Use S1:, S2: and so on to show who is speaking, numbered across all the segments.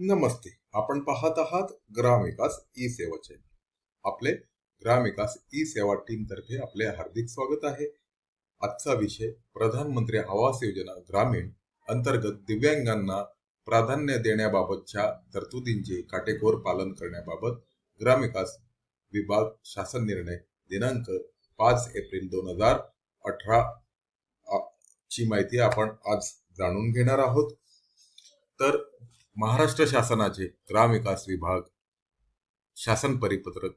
S1: नमस्ते. आपण पाहत आहात ग्रामविकास ई सेवा चॅनल आपले ग्रामविकास ई सेवा टीम तर्फे आपले हार्दिक स्वागत आहे. आजचा विषय प्रधानमंत्री आवास योजना ग्रामीण अंतर्गत दिव्यांगांना प्राधान्य देण्याबाबतच्या तरतुदींचे काटेकोर पालन करण्याबाबत ग्रामविकास विभाग शासन निर्णय दिनांक पाच एप्रिल दोन हजार अठरा ची माहिती आपण आज जाणून घेणार आहोत. तर महाराष्ट्र शासनाचे ग्रामविकास विभाग शासन परिपत्रक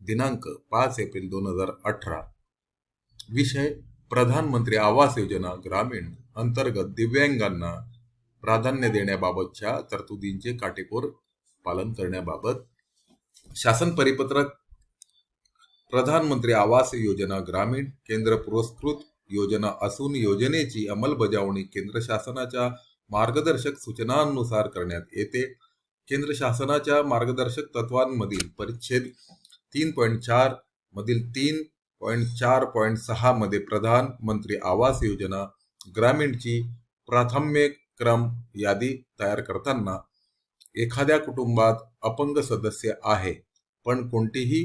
S1: दिनांक पाच एप्रिल दोन हजार अठरा. विषय प्रधानमंत्री आवास योजना ग्रामीण अंतर्गत दिव्यांगांना प्राधान्य देण्याबाबतच्या तरतुदींचे काटेकोर पालन करण्याबाबत शासन परिपत्रक प्रधानमंत्री आवास योजना ग्रामीण केंद्र पुरस्कृत योजना असून योजनेची अंमलबजावणी केंद्र शासनाच्या मार्गदर्शक सूचनांनुसार करण्यात येते. केंद्र शासनाच्या मार्गदर्शक तत्वांमधील परिच्छेद तीन पॉईंट चार मधील तीन पॉईंट चार पॉईंट सहा मध्ये प्रधानमंत्री आवास योजना ग्रामीणची प्राथम्यक्रम यादी तयार करताना एखाद्या कुटुंबात अपंग सदस्य आहे पण कोणतीही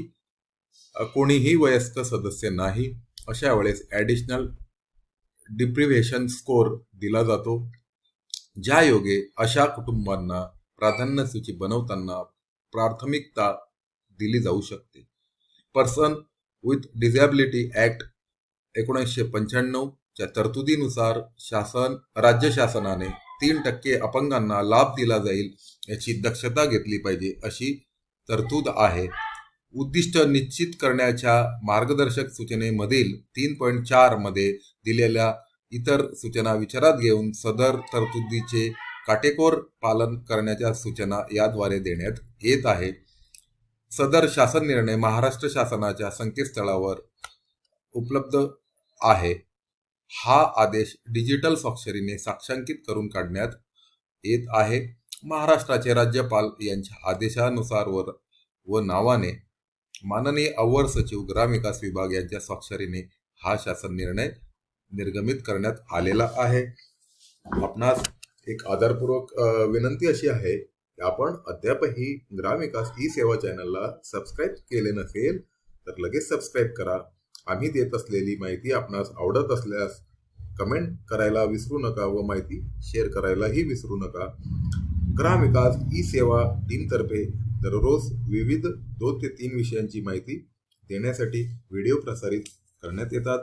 S1: कोणीही वयस्क सदस्य नाही अशा वेळेस ॲडिशनल डिप्रिव्हेशन स्कोर दिला जातो. ज्या योगे अशा कुटुंबांना प्राधान्य सूची बनवताना प्राथमिकता दिली जाऊ शकते. पर्सन विथ डिझॅबिलिटी ऍक्ट एकोणीसशे पंच्याण्णवच्या तरतुदीनुसार शासन राज्य शासनाने तीन टक्के अपंगांना लाभ दिला जाईल याची दक्षता घेतली पाहिजे अशी तरतूद आहे. उद्दिष्ट निश्चित करण्याच्या मार्गदर्शक सूचनेमधील तीन पॉईंट चारमध्ये दिलेल्या इतर सूचना विचारात घेऊन सदर तरतुदीचे काटेकोर पालन करण्याच्या सूचना याद्वारे देण्यात येत आहे. सदर शासन निर्णय महाराष्ट्र शासनाच्या संकेतस्थळावर उपलब्ध आहे. हा आदेश डिजिटल स्वाक्षरीने साक्षांकित करून काढण्यात येत आहे. महाराष्ट्राचे राज्यपाल यांच्या आदेशानुसार व व नावाने माननीय अवर सचिव ग्रामविकास विभाग यांच्या स्वाक्षरीने हा शासन निर्णय निर्गमित करण्यात आलेला आहे. आपणास एक आदरपूर्वक विनंती अशी आहे की आपण अद्यापही ग्रामविकास ई सेवा चॅनलला सबस्क्राईब केले नसेल तर लगेच सबस्क्राईब करा. आम्ही देत असलेली माहिती आपणास आवडत असल्यास कमेंट करायला विसरू नका व माहिती शेअर करायलाही विसरू नका. ग्रामविकास ई सेवा टीमतर्फे दररोज विविध दोन ते तीन विषयांची माहिती देण्यासाठी व्हिडिओ प्रसारित करण्यात येतात.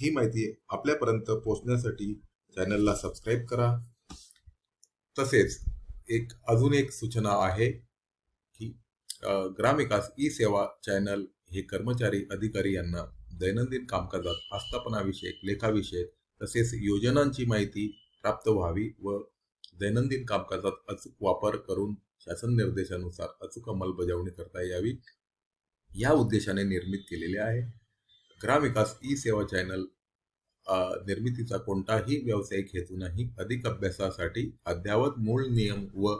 S1: ही माहिती आपल्यापर्यंत पोहोचण्यासाठी चॅनलला सबस्क्राईब करा. तसेच एक अजून एक सूचना आहे की ग्रामविकास ई सेवा चॅनल हे कर्मचारी अधिकारी यांना दैनंदिन कामकाजात आस्थापनाविषयक लेखाविषयक तसेच योजनांची माहिती प्राप्त व्हावी व दैनंदिन कामकाजात अचूक वापर करून शासन निर्देशानुसार अचूक अंमलबजावणी करता यावी या उद्देशाने निर्मित केलेले आहे. ग्रामविकास ई सेवा चॅनल निर्मितीचा कोणताही व्यावसायिक हेतू नाही. अधिक अभ्यासासाठी अद्यावत मूळ नियम व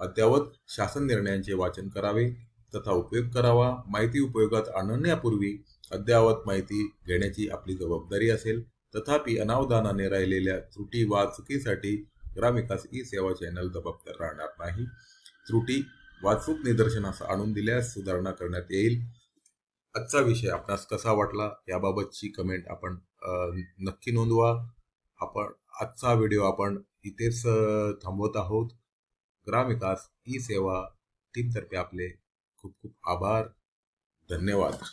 S1: अद्यावत शासन निर्णयांचे वाचन करावे तथा उपयोग करावा. माहिती उपयोगात आणण्यापूर्वी अद्यावत माहिती घेण्याची आपली जबाबदारी असेल. तथापि अनावधानाने राहिलेल्या त्रुटी वा चुकीसाठी ग्रामविकास ई सेवा चॅनल जबाबदार राहणार नाही. त्रुटी वाचूक निदर्शनास आणून दिल्यास सुधारणा करण्यात येईल. आजचा विषय आपणास कसा वाटला याबाबतची कमेंट आपण नक्की नोंदवा. आपण आजचा व्हिडिओ आपण इथेच थांबवत आहोत. ग्रामविकास ई सेवा टीमतर्फे आपले खूप खूप आभार. धन्यवाद.